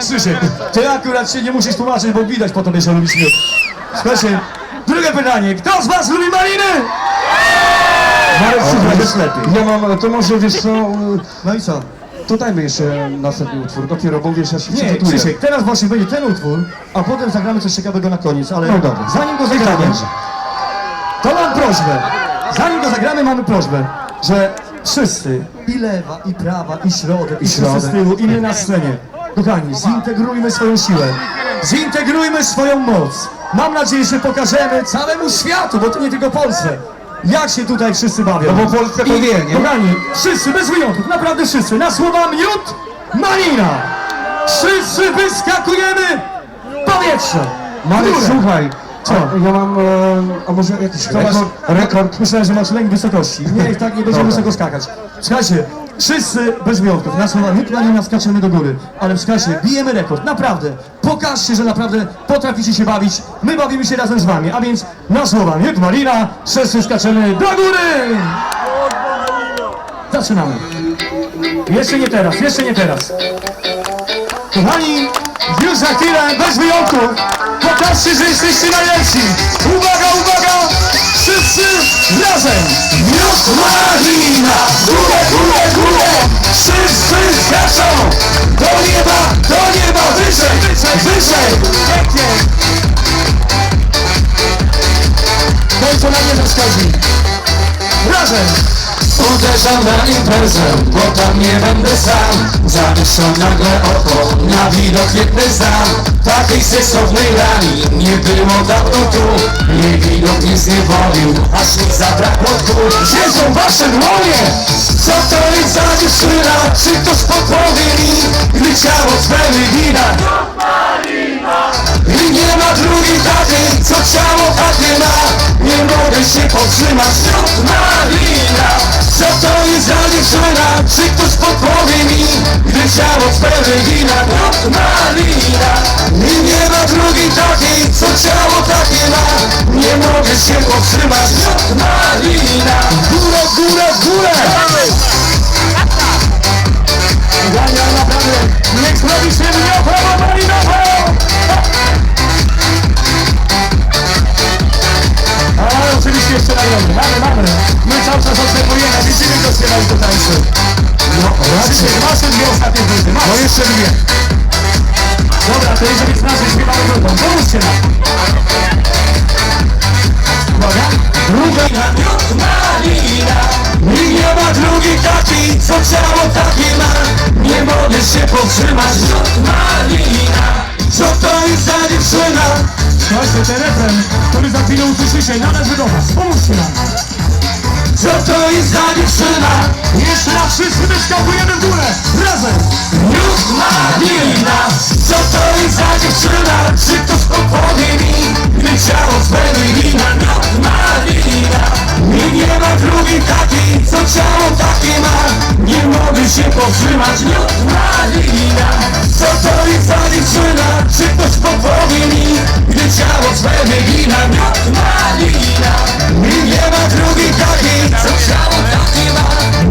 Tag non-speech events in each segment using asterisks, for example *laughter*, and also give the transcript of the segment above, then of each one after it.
Krzysiek, ty akurat się nie musisz tłumaczyć, bo widać po tobie, że lubisz miód. Słuchajcie, drugie pytanie. Kto z was lubi maliny? Marek, jest lepiej. Ja mam, to może wiesz co, No i co? to dajmy jeszcze następny utwór, dopiero, bo wiesz, ja się Nie, przygotuję. Krzysiek, teraz właśnie będzie ten utwór, a potem zagramy coś ciekawego na koniec, ale No dobra. zanim go tak zagramy, będzie. to mam prośbę. Zanim go zagramy, mamy prośbę, że wszyscy, i lewa, i prawa, i środek, i, wszyscy środek. z tyłu, i my na scenie, kochani, zintegrujmy swoją siłę, zintegrujmy swoją moc. Mam nadzieję, że pokażemy całemu światu, bo to nie tylko Polsce, jak się tutaj wszyscy bawią. No bo Polska to wie, nie? Kochani, wszyscy, bez wyjątków, naprawdę wszyscy, na słowa miód, malina. Wszyscy wyskakujemy w powietrze. Marek, górę. słuchaj, Co? ja mam, e, a może jakiś rekord, rekord? Myślałem, że masz lęk wysokości. Nie, tak nie będziemy Dobra. wysoko skakać. Słuchajcie, wszyscy bez wyjątków, na słowa nie skaczemy do góry. Ale słuchajcie, bijemy rekord, naprawdę. Pokażcie, że naprawdę potraficie się bawić. My bawimy się razem z wami. A więc na słowa Miód Malina, wszyscy skaczemy do góry! Zaczynamy. Jeszcze nie teraz, jeszcze nie teraz. Kochani, już za chwilę, bez wyjątków, pokażcie, że jesteście najlepsi. Uwaga, uwaga, wszyscy razem. Miód Marina, górę, górę, górę, wszyscy skaczą. Do nieba, do nieba, wyżej, wyżej. Pięknie. Ten, co na nie zaskoczy. Razem. Uderzam na imprezę, bo tam nie będę sam Zawieszą nagle oko, na widok piękny znam Takiej seksownej rani nie było dawno tu Jej widok mnie zniewolił, aż mi zabrakło tchu Gdzie są wasze dłonie? Co to jest za dziewczyna? Czy ktoś podpowie mi, gdy ciało swe? Nie ma drugiej takiej, co ciało takie ma Nie mogę się powstrzymać, Miód Malina Co to jest za dziewczyna? Czy ktoś podpowie mi, gdy ciało swe wina Miód Malina I nie ma drugiej takiej, co ciało takie ma Nie mogę się powstrzymać, Miód Malina Górę, górę, górę! Dania, naprawdę, niech zrobi się miotowo malinowo! Ale powstrzymać, miód malina Co to jest za dziewczyna? Słuchajcie, ten refren, który za chwilę usłyszycie, należy do was. Pomóżcie nam. Co to jest za dziewczyna? Jeszcze raz wszyscy wyskakujemy w górę. Razem. Miód malina Co to jest za dziewczyna? Czy ktoś podpowie mi? Gdy ciało wygina Miód malina I nie ma drugiej takiej, co ciało Mogę się powstrzymać Miód malina Co to jest za dziewczyna? Czy ktoś podpowie mi? Gdy ciało swe wygina Miód malina I nie ma drugiej takiej, co ciało takie ma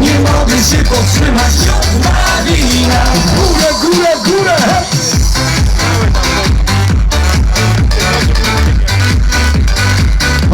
Nie mogę się powstrzymać Miód malina Górę, górę, górę.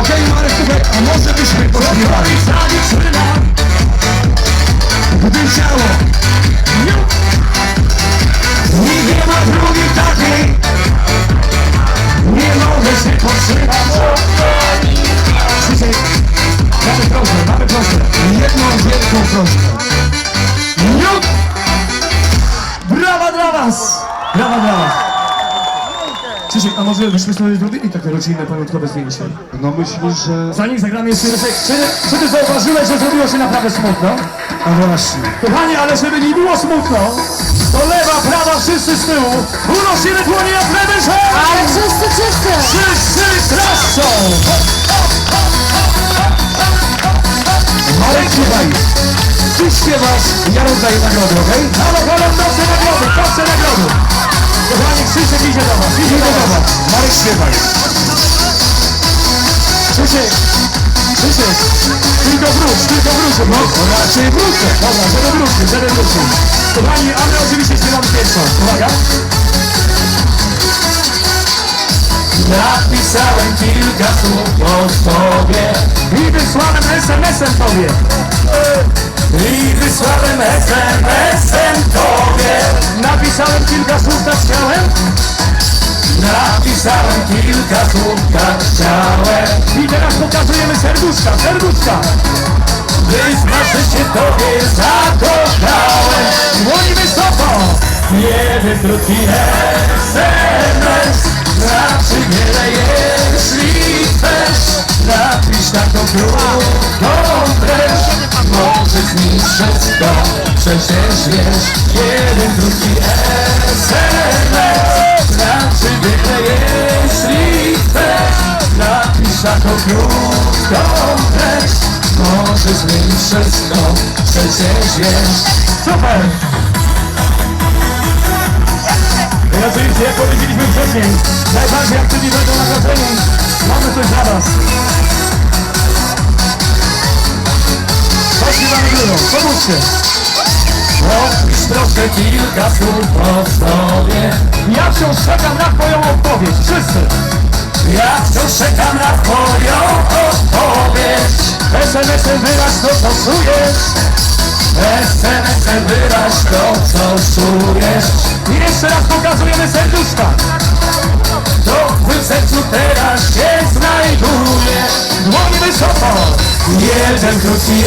Okej, Marek, słuchaj, a może byśmy pośpiewali? Za Gdy ciało, nie ma drugiej takiej Nie mogę się powstrzymać Krzysiek, mamy prośbę, mamy prośbę. jedną wielką prośbę. Miód! Brawa dla was! Brawa dla was! Krzysiek, a może byśmy sobie zrobili takie rodzinne, pamiątkowe zdjęcie? No myślisz, że... Zanim zagramy jeszcze raz, czy, czy ty zauważyłeś, że zrobiło się naprawdę smutno? A właśnie. Kochani, ale żeby nie było smutno, to lewa, prawa, wszyscy z tyłu, unosimy dłonie na premerze! Ale wszyscy, wszyscy! Wszyscy klaszczą! Marek, słuchaj, ty śpiewasz, ja rozdaję nagrody, okej? Halo, halo, proszę nagrody, proszę nagrody! Kochani, Krzysiek idzie do was, idzie do was! Marek, śpiewaj. Krzysiek, Krzysiek, tylko wróć, tylko wróć, no. Raczej wrócę. Dobra, żeby wrócił, żeby wrócił. Kochani, a my oczywiście śpiewamy pierwszą. Uwaga. Napisałem kilka słów o tobie I wysłałem SMS-em tobie. I wysłałem SMS-em tobie Napisałem kilka słów, tak chciałem. Napisałem kilka słów, tak chciałem. I teraz pokazujemy serduszka, serduszka. By znaczy się tobie zakochałem Dłoni wysoko. Jeden krótki SMS Znaczy wiele jeśli chcesz Napisz taką krótką treść Może zmienić wszystko Przecież wiesz Jeden krótki SMS Krótką treść Może zmienić wszystko Przecież wiesz Super. I oczywiście, jak powiedzieliśmy wcześniej, najbardziej aktywni będą nagrodzeni. Mamy coś dla was. Mamy drugą, pomóżcie. Robisz trochę kilka słów o sobie Ja wciąż czekam na twoją odpowiedź. Wszyscy. Ja wciąż czekam na twoją odpowiedź SMS-em wyraź to, co czujesz. SMS-em wyraź to, co czujesz I jeszcze raz pokazujemy serduszka. To w twym sercu teraz się znajduje Dłoni wysoko. Jeden krótki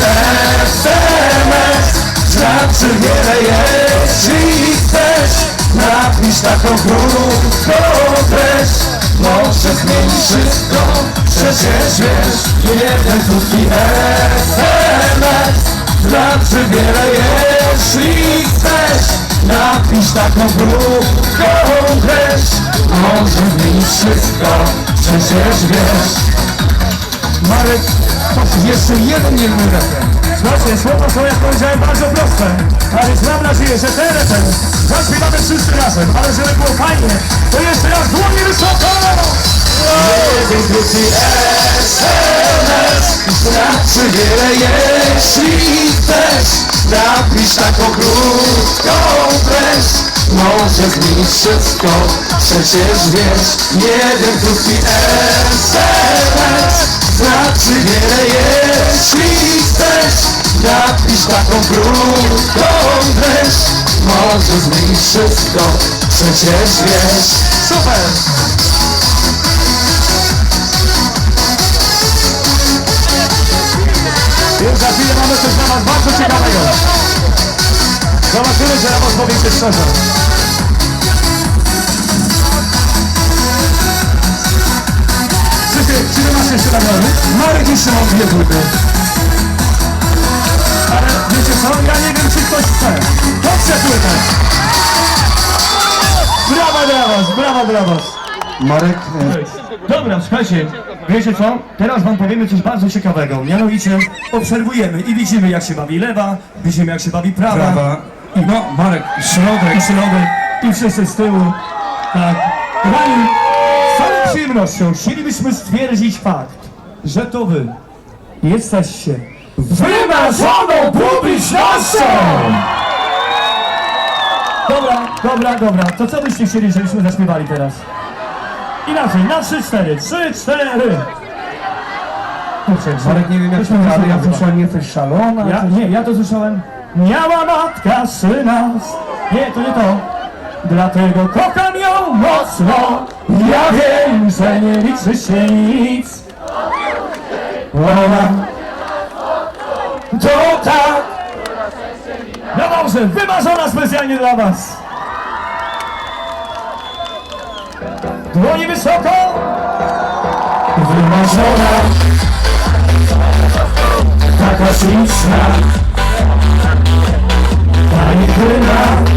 SMS Znaczy wiele jeśli chcesz Napisz taką krótką treść Może zmienić wszystko? Przecież wiesz Jeden krótki SMS Znaczy wiele jeśli chcesz. Napisz taką krótką treść Może zmienić wszystko? Przecież wiesz. Marek, jeszcze jeden jedny refren. Słuchajcie, słowa są, jak powiedziałem, bardzo proste. Ale mam nadzieję, że ten refren zaśpiewamy wszyscy razem. Ale żeby było fajnie, to jeszcze raz dłonie wysoko! Jeden krótki SMS Znaczy wiele jeśli chcesz Napisz taką krótką treść Może zmienić wszystko Przecież wiesz Jeden krótki SMS Znaczy wiele jeśli chcesz Napisz taką krótką treść Może zmienić wszystko Przecież wiesz Super! Już za chwilę mamy coś dla was bardzo ciekawego. Zobaczymy, że nam odpowiecie szczerze. Wy macie jeszcze? Marek jeszcze mam dwie płyty. Ale wiecie co? Ja nie wiem, czy ktoś chce. To chce płytę. Brawa dla was, brawa dla was. Marek, e, Dobra, słuchajcie, wiecie co? Teraz wam powiemy coś bardzo ciekawego. Mianowicie obserwujemy i widzimy jak się bawi lewa, widzimy jak się bawi prawa. prawa. I, No, Marek, środek. i środek, i wszyscy z tyłu. Tak. Kochani, przyjemnością chcielibyśmy stwierdzić fakt, że to wy jesteście wymarzoną publicznością! Dobra, dobra, dobra. To co byście chcieli, żebyśmy zaśpiewali teraz? Inaczej, na trzy, cztery. Trzy, cztery. Kurczę, Marek, nie wiem jak to myśleli, ja słyszałem, jesteś szalona. Ja, nie, ja to słyszałem. Miała matka syna. Nie, to nie to. Dlatego kocham ją mocno. Ja wiem, że nie liczy się nic. Ona to tak. No dobrze, wymarzona specjalnie dla was. Dłonie wysoko. Wymarzona Taka śliczna Pani Kryna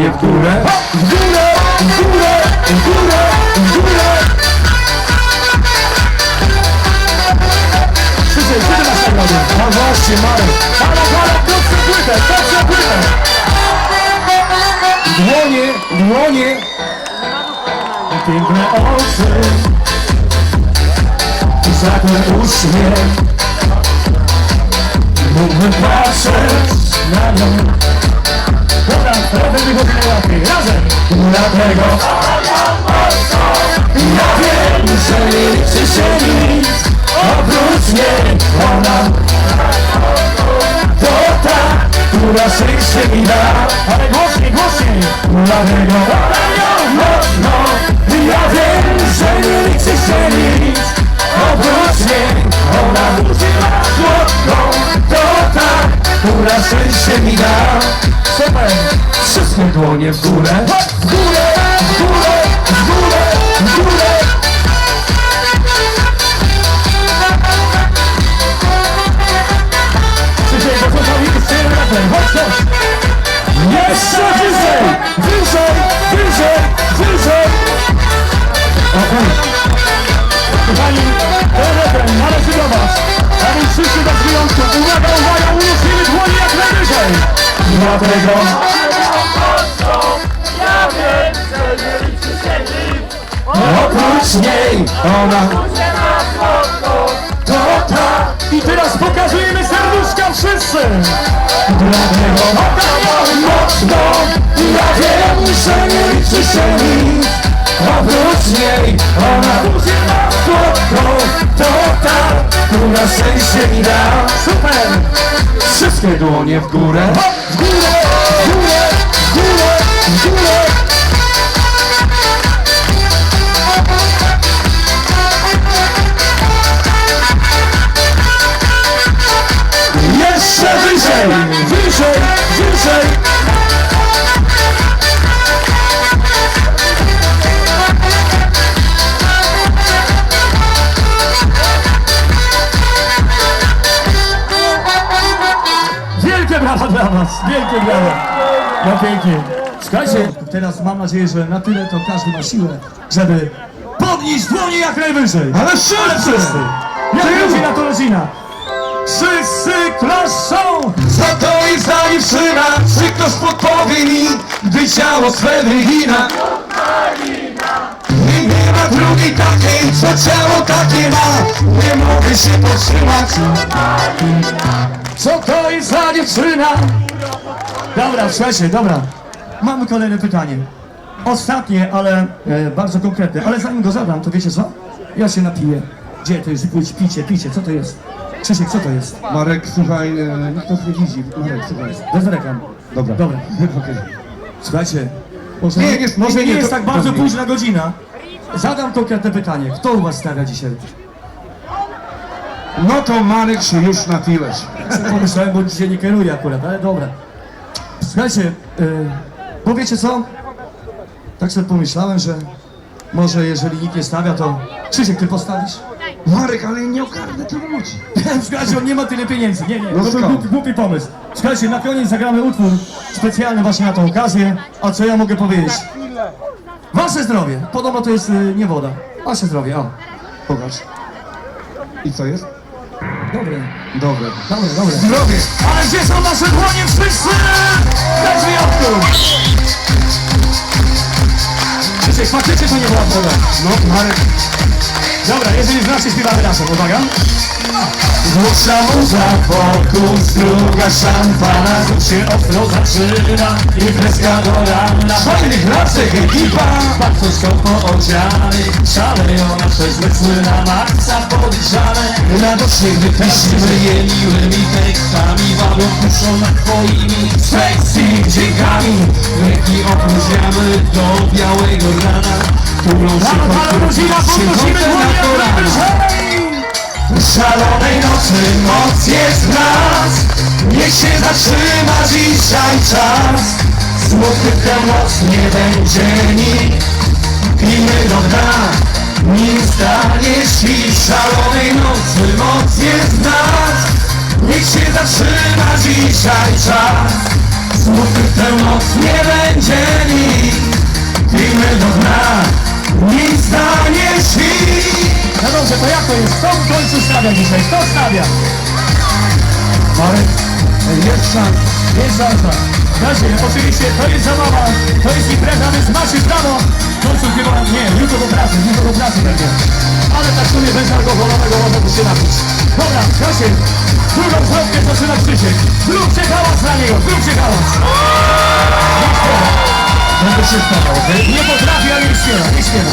Dłonie w górę. W górę, w górę, w górę, w górę. Krzysiek, kiedy masz nagrody? No właśnie, Marek Fala, fala, krótką płytę, krótką płytę! Dłonie, dłonie. Piękne oczy, za ten uśmiech. Mógłbym patrzeć na nią. Dobra, razem wychodzi najłatwiej, razem! Dlatego Ja wiem, że liczy się nic. Oprócz niej ona To ta, która szczęście mi da. Ale głośniej, głośniej! Dlatego kocham ją mocno Ja wiem, że nie liczy się nic. Oprócz niej Ona słodką która szczęście mi da Super! Wszystkie dłonie w górę W górę, w górę, w górę, w górę Krzysiek, to jest ten refren? Chodź, chodź! Jeszcze wyżej, wyżej, wyżej, wyżej Okej. Kochani, ten refren należy do was. A więc wszyscy bez wyjątku, uwaga, uwaga, Dlatego Oprócz niej ona. To ta. I teraz pokazujemy serduszka wszyscy! Dlatego ją mocno. Ja wiem, że nie liczy się nic Oprócz niej ona używa słodką To ta, która szczęście mi da. Super! Wszystkie dłonie w górę. W górę, w górę, w górę, w górę. Jeszcze wyżej, wyżej, wyżej No pięknie. Słuchajcie, teraz mam nadzieję, że na tyle to każdy ma siłę, żeby podnieść dłonie jak najwyżej. Ale wszyscy! Jak rodzina to rodzina. Wszyscy klaszą! Co to jest za dziewczyna? Czy ktoś podpowie mi, gdy ciało swe wygina? I nie ma drugiej takiej, co ciało takie ma Nie mogę się powstrzymać Co to jest za dziewczyna? Dobra, słuchajcie, dobra. Mamy kolejne pytanie. Ostatnie, ale e, bardzo konkretne. Ale zanim go zadam, to wiecie co? Ja się napiję. Gdzie to jest? Pójdź, picie, picie. Co to jest? Krzysiek, co to jest? Marek, słuchaj, e, nikt nas nie widzi. Marek, słuchaj. Bez reklam. Dobra. Dobra. *laughs* Okej. Słuchajcie, może Nie, nie, może nie, nie, jest to- tak bardzo dobra. późna godzina. Zadam konkretne pytanie. Kto u was stawia dzisiaj? No to Marek się już napiłeś. Pomyślałem, bo dzisiaj nie kieruję akurat, ale dobra. Słuchajcie, yy, bo wiecie co? Tak sobie pomyślałem, że może jeżeli nikt nie stawia, to Krzysiek, ty postawisz? Marek, ale nie ogarnę tylu ludzi. *laughs* Słuchajcie, on nie ma tyle pieniędzy. Nie, nie, No to głupi, głupi pomysł. Słuchajcie, na koniec zagramy utwór specjalny właśnie na tą okazję. A co ja mogę powiedzieć? Wasze zdrowie. Podobno to jest yy, nie woda. Wasze zdrowie, o. Pokaż. I co jest? Dobre, Dobre. dobre, dobre. Zdrowie Ale gdzie są nasze dłonie wszyscy? Bez wyjątku! Krzysiek, faktycznie to nie była woda. No, Marek, Dobra, jeżeli znacie, śpiewamy razem, uwaga. Głośna muza wokół struga szampana Tu się ostro zaczyna Imprezka do rana Fajnych lasek ekipa Bardzo skąpo odziany Szaleją nasze zmysły na maksa podgrzane Radośnie gdy tańczymy je miłymi tekstami Bawią puszą nad twoimi sexy dźwiękami Ręki opróżniamy do białego rana Tulą się Halo, Szalonej nocy moc jest w nas. Niech się zatrzyma dzisiaj czas. Smutnych tę noc nie będzie nikt. Pijmy do dna Nim stanie świt Szalonej nocy moc jest w nas. Niech się zatrzyma dzisiaj czas. Smutnych tę noc nie będzie nikt. Pijmy do dna Nim stanie świt No dobrze, to jak to jest? Kto w końcu stawia dzisiaj? Kto stawia? Marek, jest szans. Jest szansa. Znaczy, oczywiście to jest zabawa, to jest impreza, więc macie prawo. W końcu chyba, nie, jutro do pracy, jutro do pracy będzie. Ale tak w sumie bezalkoholowego można by się napić. Dobra, Kasie, drugą zwrotkę zaczyna Krzysiek. Zróbcie hałas na niego, zróbcie hałas. Będę się starał, okej? Nie potrafi, ale nie śpiewa, nie śpiewa.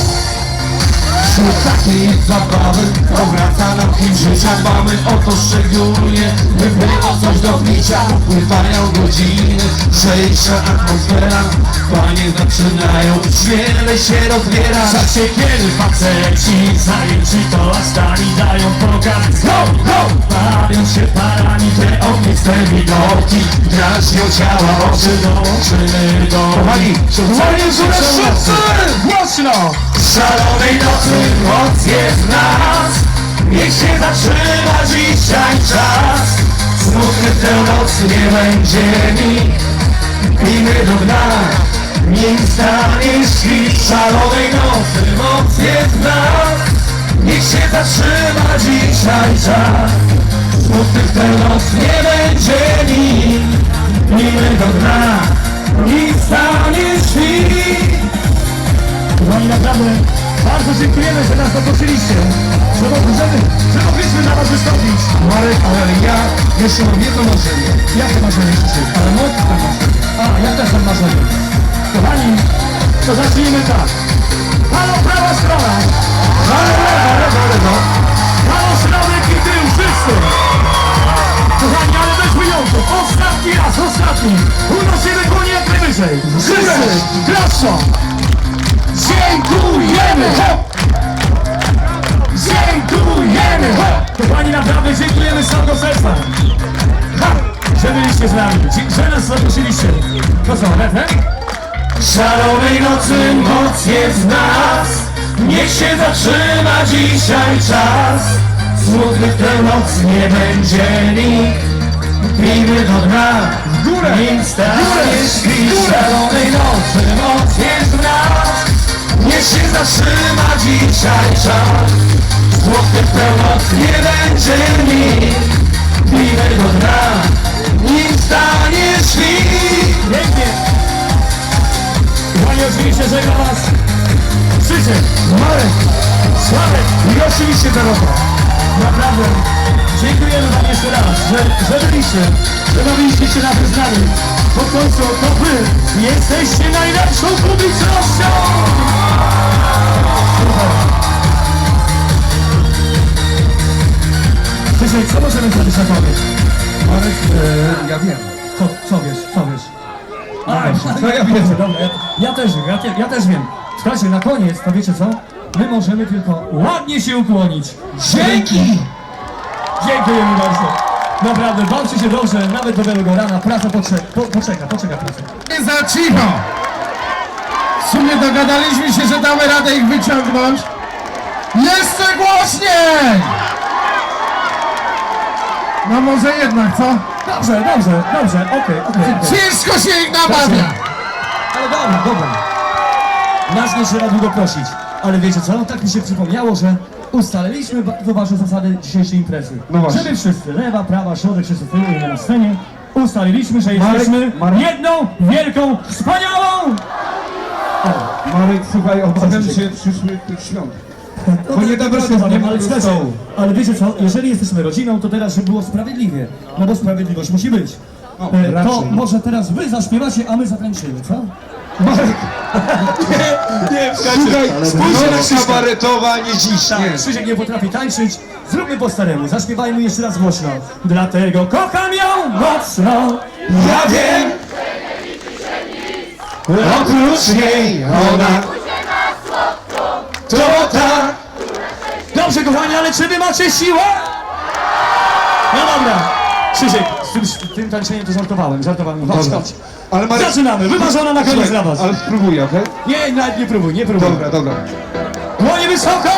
Wśród takiej zabawy Powraca nam hit życia Mamy o to szczególnie By było coś do picia Pływają godziny Lżejsza atmosfera Panie zaczynają Wiele się rozbiera Czasie kiedy faceci zajęci to stali dają pokaz Go, go! Bawią się parami, te ogniste widoki Drażnią ciała oczy Dołączymy do Kochani, Dłonie w górę, wszyscy! Głośno! W szalonej nocy moc jest w nas. Niech się zatrzyma dzisiaj czas. Smutny tę noc nie będzie nikt. Pijmy do dna Nim stanie świt W szalonej nocy moc jest w nas. Niech się zatrzyma dzisiaj czas. Smutny tę noc nie będzie nikt. Pijmy do dna Nim stanie świt Kochani, naprawdę bardzo dziękujemy, że nas zaprosiliście, że, możemy, że mogliśmy dla was wystąpić. Marek, ale ja jeszcze mam jedno marzenie. Jakie marzenie dzisiaj? Ale mocne marzenie. A, ja też mam marzenie. Kochani, to zacznijmy tak. Halo, prawa strona! Ale lewo, lewo, lewo. Halo, środek i tył, wszyscy! Kochani, ale bez wyjątków, ostatni raz, ostatni! Unosimy dłonie jak najwyżej! Wszyscy! Klaszczą! Dziękujemy! Ho! Dziękujemy! Ho! Kochani, naprawdę dziękujemy z całego serca! Ha! Że byliście z nami, że nas zaprosiliście. To co, refren? Szalonej nocy moc jest w nas Niech się zatrzyma dzisiaj czas Smutnych tę noc nie będzie nikt Pijmy do dna W górę! Nim stanie świt Szalonej nocy moc Niech się zatrzyma dzisiaj czas Smutnych tę noc nie będzie nikt Pijmy do dna Nim stanie świt Pięknie! Kochani, oczywiście żegna was. Krzysiek, Marek, Sławek. I oczywiście Dorota. Naprawdę dziękujemy wam jeszcze raz, że, że byliście, że bawiliście się nawet z nami. Bo w końcu to wy jesteście najlepszą publicznością! Krzysiek, co możemy zrobić na koniec? Marek, e, ja wiem. Co, co wiesz, co wiesz? A, co ja wiem? Dobra, ja, ja też wiem, ja, te- ja też wiem. Słuchajcie, na koniec, to wiecie co? My możemy tylko ładnie się ukłonić. Dzięki! Dziękujemy bardzo. Naprawdę, bawcie się dobrze, nawet do białego rana. Praca poczeka, po, poczeka, poczeka praca. Nie za cicho! W sumie dogadaliśmy się, że damy radę ich wyciągnąć. Jeszcze głośniej! No może jednak, co? Dobrze, dobrze, dobrze, okej, okej. okej. Ciężko się ich namawia! Ale dobra, dobra. Nas nie trzeba długo prosić. Ale wiecie co? Tak mi się przypomniało, że ustaliliśmy bardzo ważne zasady dzisiejszej imprezy. No właśnie. Żeby wszyscy, lewa, prawa, środek, wszyscy tyły na scenie, ustaliliśmy, że jesteśmy Marek. jedną wielką, wspaniałą! Marek, słuchaj, obawiam się przyszłych tych świąt. No Bo nie tak, da proszę rady, pana, nie ma ale słuchajcie, ale wiecie co, jeżeli jesteśmy rodziną, to teraz, żeby było sprawiedliwie, no bo sprawiedliwość musi być. No, E, to może teraz wy zaśpiewacie, a my zatańczymy, co? Marek! *laughs* Nie, Słuchaj, spójrzcie na Krzyśka. kabaretowa nie dziś, Tak, nie. Krzysiek nie potrafi tańczyć, zróbmy po staremu, zaśpiewajmy jeszcze raz głośno. Dlatego kocham ją mocno. Ja wiem Oprócz niej ona To tak Dobrze kochani, ale czy wy macie siłę? No dobra. Krzysiek, z tym, z tym tańczeniem to żartowałem, żartowałem. Chodź, Dobra. chodź. Ale Marek... Zaczynamy, wymarzona na koniec dla was. Ale spróbuję, okej? Nie, nawet nie próbuj, nie próbuj. Dobra, dobra. Dłonie wysoko!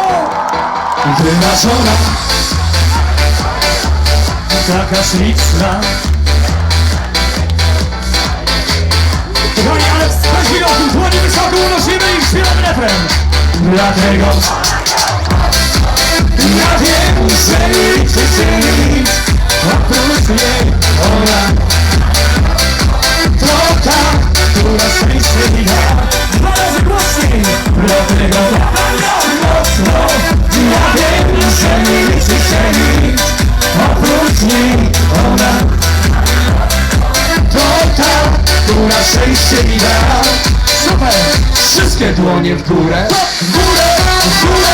Wymarzona taka śliczna Kochani, ale bez wyjątku, dłonie wysoko unosimy i śpiewamy refren. Dlatego Ja wiem, że nic nie nic Oprócz ona To ta, która mi da Dwa razy głośniej Dlatego mocno Ja wiem, że nie nic Oprócz ona To ta, która mi da Super! Wszystkie dłonie w górę W górę